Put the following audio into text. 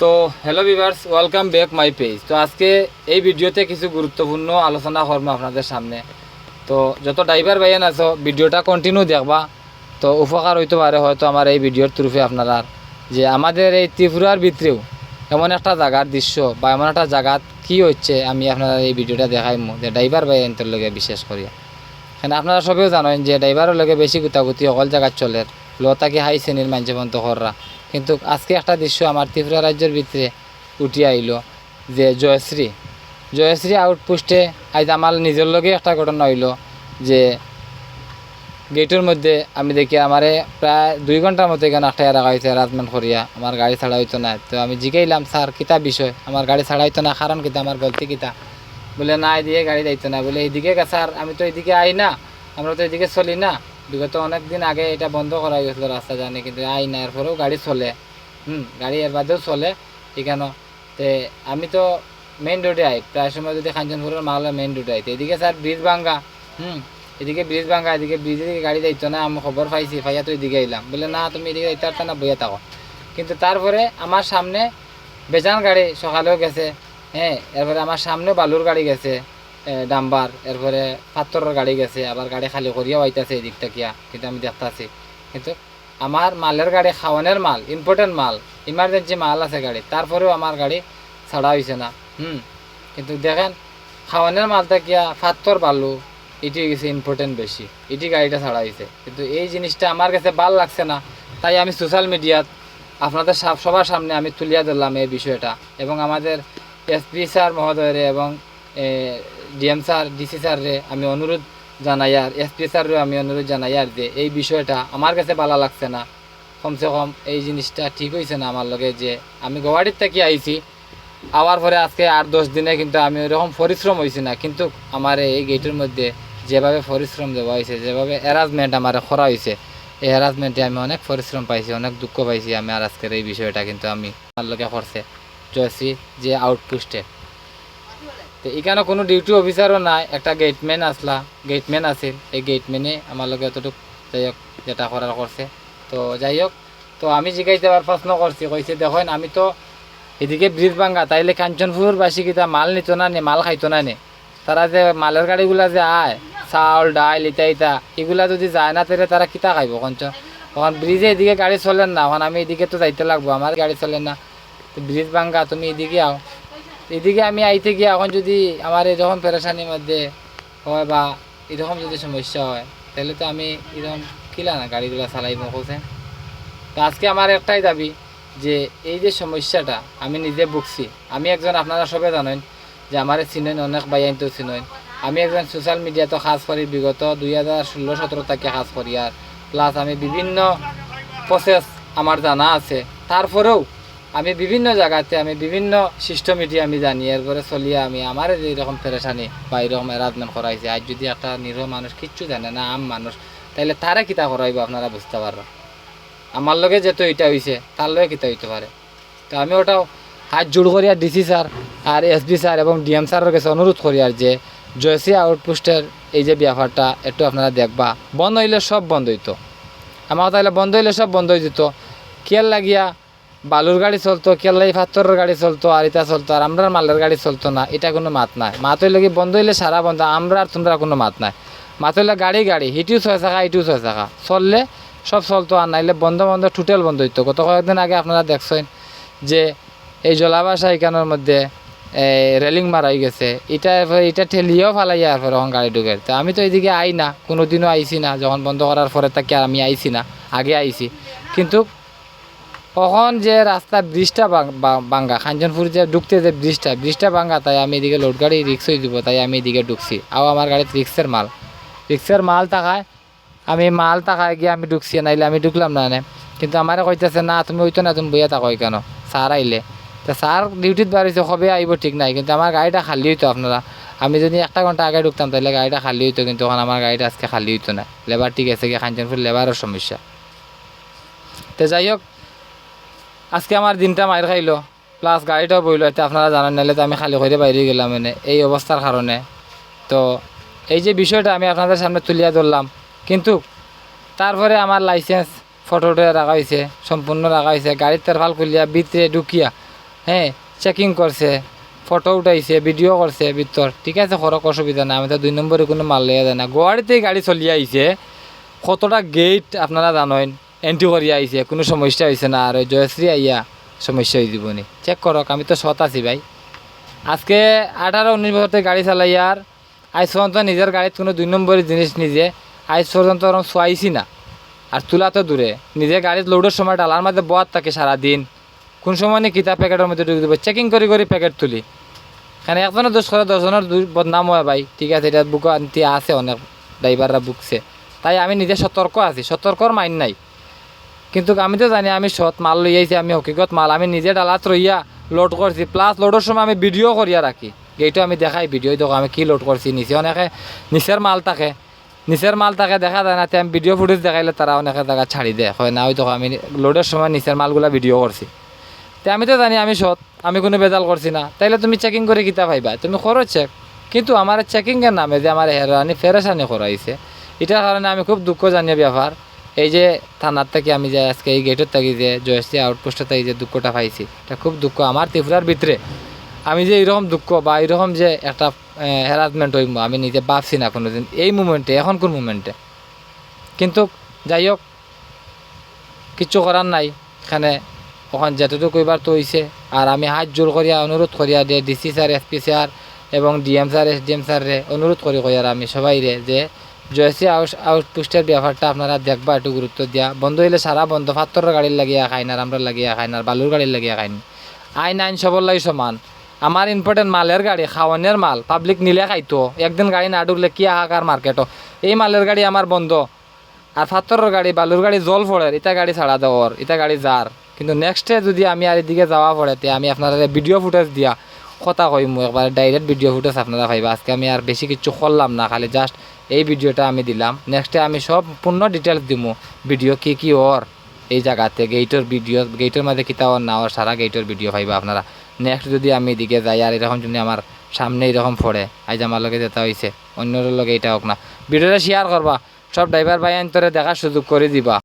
তো hello viewers welcome back my page তো আজকে এই ভিডিওতে কিছু গুরুত্বপূর্ণ আলোচনা করব আপনাদের সামনে। তো যত ড্রাইভার ভাইয়ান আছো, ভিডিওটা কন্টিনিউ দেখবা। তো উপকার হইতে পারে হয়তো আমার এই ভিডিওর থ্রুফে আপনারা। যে আমাদের এই ত্রিপুরার ভিতরেও এমন একটা জায়গার দৃশ্য বা এমন একটা জায়গাত কি হচ্ছে, আমি আপনারা এই ভিডিওটা দেখাইমু, যে ড্রাইভার ভাইয়ানদের লগে বিশেষ করিয়া। এখানে আপনারা সবেও জানেন যে ড্রাইভারের লগে বেশি গুতাগুতি অকল জায়গার চলে। লতাকে হাই শ্রেণির মানুষ বন্ধ কররা। কিন্তু আজকে একটা দৃশ্য আমার ত্রিপুরা রাজ্যের ভিতরে উঠি আইলো যে জয়শ্রী। জয়শ্রী আউটপোস্টে আজ আমার নিজের লগে একটা ঘটনা হইল যে গেটের মধ্যে আমি দেখি আমারে প্রায় দুই ঘণ্টার মতো এখানে আটটায় রাখা হয়েছে রাজমেন্ট করিয়া। আমার গাড়ি ছাড়া হইতো না। তো আমি জিগাইলাম, স্যার, কিতা বিষয়? আমার গাড়ি ছাড়া হইতো না, কারণ কিতা? আমার গলতি কিতা? বলে, না, এদিকে গাড়ি যাইতো না। বলে এইদিকে স্যার, আমি তো এদিকে আই না, আমরা তো এদিকে চলি না। বিগত অনেক দিন আগে এটা বন্ধ করা গেছিল রাস্তা জানি কিন্তু আই না, এরপরেও গাড়ি চলে। হুম, গাড়ি এর বাদেও চলে এখানে তে আমি তো মেইন রোডে আই, প্রায় সময় যদি খাঞ্চনপুরের মাহলে মেইন রোডে আইতে এদিকে স্যার ব্রিজ ভাঙ্গা হুম, এদিকে ব্রিজ ভাঙ্গা এদিকে ব্রিজের দিকে গাড়ি যাইতো না, আমি খবর পাইছি ভাইয়া তো এদিকে এলাম বলে, না, তুমি এদিকে যাইতে পারতো না, বইয়া থাকো। কিন্তু তারপরে আমার সামনে বেজান গাড়ি সকালেও গেছে হ্যাঁ এরপরে আমার সামনেও বালুর গাড়ি গেছে। ডাম্বার। এরপরে পাথরের গাড়ি গেছে, আবার গাড়ি খালি করিয়াও আইতাছে এই দিকটা কিয়া কিন্তু আমি দেখতাছি। কিন্তু আমার মালের গাড়ি খাওয়ানোর মাল ইম্পর্টেন্ট মাল ইমার্জেন্সি মাল আছে গাড়ি তারপরেও আমার গাড়ি ছাড়া হয়েছে না। হুম, কিন্তু দেখেন, খাওয়ানোর মালটা কিয়া পাথর বালু এটি গেছে ইম্পর্টেন্ট বেশি, এটি গাড়িটা ছাড়া হয়েছে কিন্তু এই জিনিসটা আমার কাছে ভালো লাগছে না, তাই আমি সোশ্যাল মিডিয়াত আপনাদের সব- সবার সামনে আমি তুলিয়া ধরলাম এই বিষয়টা। এবং আমাদের এসপি স্যার মহোদয়রে এবং ডিএম স্যার, ডিসি স্যাররে আমি অনুরোধ জানাই আর এসপি স্যাররে আমি অনুরোধ জানাই আর যে এই বিষয়টা আমার কাছে ভালো লাগছে না। কমসে কম এই জিনিসটা ঠিক হয়েছে না আমার লগে যে আমি গুয়াহাটির থেকে আইছি। আওয়ার পরে আজকে আট দশ দিনে কিন্তু আমি ওইরকম পরিশ্রম হয়েছি না। কিন্তু আমার এই গেটের মধ্যে যেভাবে পরিশ্রম দেওয়া হয়েছে যেভাবে অ্যারাজমেন্ট আমার করা হয়েছে এই হ্যারাসমেন্টে আমি অনেক পরিশ্রম পাইছি, অনেক দুঃখ পাইছি আমি আর আজকের এই বিষয়টা কিন্তু আমি আমার লোকে করছে। জয়শ্রী যে আউটপোস্টে তো এখানে কোনো ডিউটি অফিসারও নাই, একটা গেটম্যান আসলা গেটম্যান আছিল। এই গেটম্যানে আমার লোকে এতটুকু যাই হোক, যেটা করার করছে। তো যাই হোক, তো আমি জিজ্ঞাসা আবার প্রশ্ন করছি, কইছে দেখেন, আমি তো এদিকে ব্রিজ ভাঙ্গা তাইলে কাঞ্চনপুর বাসী কিতা মাল নিত না নে, মাল খাইতো না নে? তারা যে মালের গাড়িগুলা যে আয়, চাউল, ডাইল, ইটা ইটা, এগুলা যদি যায় না তাহলে তারা কিতা খাইব কঞ্চন তখন ব্রিজে এদিকে গাড়ি চলেন না এখন আমি এদিকে তো যাইতে লাগবো, আমার গাড়ি চলে না। ব্রিজ ভাঙ্গা তুমি এদিকে আও। এদিকে আমি আইতে গিয়ে এখন যদি আমার এরকম পেরেশানির মধ্যে হয় বা এরকম যদি সমস্যা হয়, তাহলে তো আমি এরকম কিলা না গাড়িগুলো চালাইব কোসে তো আজকে আমার একটাই দাবি যে এই যে সমস্যাটা আমি নিজে ভুগছি। আমি একজন আপনারা সবে জানেন যে আমার চিনেন, অনেক বাইয়াইন তো চিনেন। আমি একজন সোশ্যাল মিডিয়াতে কাজ করি, বিগত দুই হাজার ষোলো সতেরো তাকে কাজ করি। আর প্লাস আমি বিভিন্ন প্রসেস আমার জানা আছে। তারপরেও আমি বিভিন্ন জায়গাতে, আমি বিভিন্ন সিস্টেমিটি আমি জানি, এরপরে চলিয়ে আমি আমার যে এরকম পেরেশানি বা এরকম অ্যারাজমেন্ট করাইছে আজ যদি একটা নিরহ মানুষ কিচ্ছু জানে না, আম মানুষ তাহলে তারা কিতা করাইব আপনারা বুঝতে পারো। আমার লগে যেহেতু এটা হয়েছে তার লগে কিতা হইতে পারে। তো আমি ওটাও হাত জোড় করি আর ডিসি স্যার আর এসবি স্যার এবং ডিএম স্যারের কাছে অনুরোধ করি আর যে জয়সি আউটপোস্টের এই যে ব্যাপারটা একটু আপনারা দেখবা। বন্ধ হইলে সব বন্ধ হইতো। আমার তাহলে বন্ধ হইলে সব বন্ধ হয়ে যেত। কেল লাগিয়া বালুর গাড়ি চলতো কেল লাগি পাথরের গাড়ি চলতো আর এটা চলতো, আর আমরা মালের গাড়ি চলতো না, এটা কোনো মাত নাই। মাত হইলে কি বন্ধ হইলে সারা বন্ধ, আমরা আর তোমরা কোনো মাত নাই। মাত হইলে গাড়ি গাড়ি, হিটিও ছয় চাকা ইটিও ছয় চাকা। চললে সব চলতো আর নাইলে বন্ধ বন্ধ টোটাল বন্ধ হইতো। গত কয়েকদিন আগে আপনারা দেখছেন যে এই জলাবাসা এখানের মধ্যে রেলিং মারাই গেছে। এটা এটা ঠেলিয়েও ফালাই আর পরে এখন গাড়ি ঢুকে তো আমি তো এইদিকে আই না কোনো দিনও আইছি না। যখন বন্ধ করার পরে তাকে আর আমি আইছি না, আগে আইছি। কিন্তু কখন যে রাস্তা ব্রিজটা বাঙ্গা খাঞ্চনপুর যে ঢুকতে যে ব্রিজটা ব্রিজটা বাঙ্গা তাই আমি এদিকে লোড গাড়ি রিক্স হয়ে দিব, তাই আমি এদিকে ঢুকছি। আও আমার গাড়িতে রিক্সের মাল। রিক্সের মাল থাকায়, আমি মাল টাকায় গিয়ে আমি ঢুকছি, নাইলে আমি ঢুকলাম না কিন্তু আমারে কইতেছে, না, তুমি ওইতো না, তুমি বইয়া থাকো কেন স্যার আইলে। তো স্যার ডিউটিত বাড়িছে কবে আইব ঠিক নাই, কিন্তু আমার গাড়িটা খালি হইতো আপনারা। আমি যদি একটা ঘণ্টা আগে ঢুকতাম তাহলে গাড়িটা খালি হইতো, কিন্তু এখন আমার গাড়িটা আজকে খালি হইতো না। লেবার ঠিক আছে গিয়ে খাঞ্চনপুর লেবারের সমস্যা। তো যাই হোক আজকে আমার দিনটা মাইর খাইলো প্লাস গাড়িটাও বইলো এটা আপনারা জানেন নাহলে তো আমি খালি করে বাইরে গেলাম মানে এই অবস্থার কারণে তো, এই যে বিষয়টা আমি আপনাদের সামনে তুলিয়া ধরলাম, কিন্তু তারপরে আমার লাইসেন্স ফটোটা রাখা হয়েছে সম্পূর্ণ রাখা হয়েছে গাড়ির তেরফাল খুলিয়া, ভিতরে ঢুকিয়া হ্যাঁ চেকিং করছে ফটো উঠাইছে ভিডিও করছে ভিতর, ঠিক আছে খরক অসুবিধা নাই, আমি তো দুই নম্বরে কোনো মাল লইয়া যায় না। গুয়াহাটিতেই গাড়ি চলি আইছে, কতটা গেট আপনারা জানেন এন্ট্রি করি আইছে, কোনো সমস্যা হয়েছে না। আর জয়শ্রী আইয়া সমস্যা হয়ে দিবনি। চেক করক, আমি তো সৎ আছি ভাই। আজকে আঠারো, উনিশ বছর থেকে গাড়ি চালাই আর আজ পর্যন্ত নিজের গাড়িত কোনো দুই নম্বরের জিনিস নিজে, আজ পর্যন্ত ওরকম চোয়াইছি না। আর তোলা তো দূরে। নিজে গাড়িত লোডের সময় ডালার মধ্যে বয়াত থাকে সারাদিন। কোন সময় নিয়ে কিতাব প্যাকেটের মধ্যে ঢুকে দেবো। চেকিং করে করে প্যাকেট তুলি। এখানে একজনের দোষ করে, দশজনের বদনাম হয় ভাই। ঠিক আছে, এটা বুক আনতে আছে অনেক ড্রাইভাররা বুকছে তাই আমি নিজে সতর্ক আছি। সতর্কর মাইন নাই। কিন্তু আমি তো জানি, আমি সৎ মাল লই আইছি আমি হকিকত মাল। আমি নিজে ডালাত রইয়া লোড করছি প্লাস লোডের সময় আমি ভিডিও করিয়া রাখি এইটো আমি দেখাই ভিডিও দেখো, আমি কি লোড করছি নিচে অনেকে নিচের মাল থাকে। নিচের মাল থাকে, দেখা যায় না আমি ভিডিও ফুটেজ দেখাইলে তারা অনেকে জায়গা ছাড়ি দেয় হয় না ওই দেখো, আমি লোডের সময় নিচের মালগুলা ভিডিও করছি তে আমি তো জানি, আমি সৎ, আমি কোনো বেজাল করছি না। তাইলে তুমি চেকিং করে কিতা পাইবা তুমি করো চেক কিন্তু আমার চেকিংয়ের নামে যে আমার হেরানি ফেরেসানি করাইছে এটার কারণে আমি খুব দুঃখ জানিয়ে ব্যাপার এই যে থানার থেকে আমি যে আজকে এই গেটের থাকি যে জয়শ্রী আউটপোস্টের থেকে যে দুঃখটা পাইছি, এটা খুব দুঃখ আমার ত্রিপুরার ভিতরে। আমি যে এরকম দুঃখ বা এরকম যে একটা হ্যারাসমেন্ট হইব আমি নিজে ভাবছি না কোনোদিন। এই মুমেন্টে এখন কোন মুমেন্টে কিন্তু যাই হোক কিচ্ছু করার নাই। এখানে ওখান যেতটুকু এবার তো হইছে। আর আমি হাত জোর করিয়া, অনুরোধ করিয়া দিয়ে ডিসি স্যার এসপি স্যার এবং ডিএম স্যার এস ডিএম স্যাররে অনুরোধ করি কইয়ার আমি সবাই রে যে জয়সি আউট আউটপোস্টের ব্যাপারটা আপনারা দেখবা, একটু গুরুত্ব দিয়া। বন্ধ হইলে সারা বন্ধ পাত্তরের গাড়ির লাগিয়া খাই না আমরা লাগিয়া খাই না বালুর গাড়ির লাগিয়া খাই আইন আইন সবর লাগে সমান। আমার ইম্পর্টেন্ট মালের গাড়ি, খাওয়ানোর মাল পাবলিক নিলে খাইতো। একদিন গাড়ি না ঢুকলে কি হাহাকার মার্কেটও এই মালের গাড়ি আমার বন্ধ। আর পাত্তরের গাড়ি, বালুর গাড়ি জল পড়ে ইটা গাড়ি ছাড়া দেওয়ার, ইটা গাড়ি যার। কিন্তু নেক্সটে যদি আমি আর এদিকে যাওয়া পড়ে, তে আমি আপনারা ভিডিও ফুটেজ দিয়া কথা কইমু, একবার ডাইরেক্ট ভিডিও ফুটেজ আপনারা পাইবা। আজকে আমি আর বেশি কিছু করলাম না, খালি জাস্ট এই ভিডিওটা আমি দিলাম। নেক্সটে আমি সব পূর্ণ ডিটেলস দিব ভিডিও কি কি ওর? এই জায়গাতে গেইটের ভিডিও গেইটের মাঝে কিতা ওর না ওর সারা গেইটের ভিডিও পাইবা আপনারা। নেক্সট যদি আমি এদিকে যাই আর এরকম যদি আমার সামনে এরকম পড়ে, আজ আমার লগে যেতে হয়েছে অন্যর লগে এটা হোক না। ভিডিওটা শেয়ার করবা। সব ড্রাইভার ভাই অন্তরে দেখার সুযোগ করে দিবা।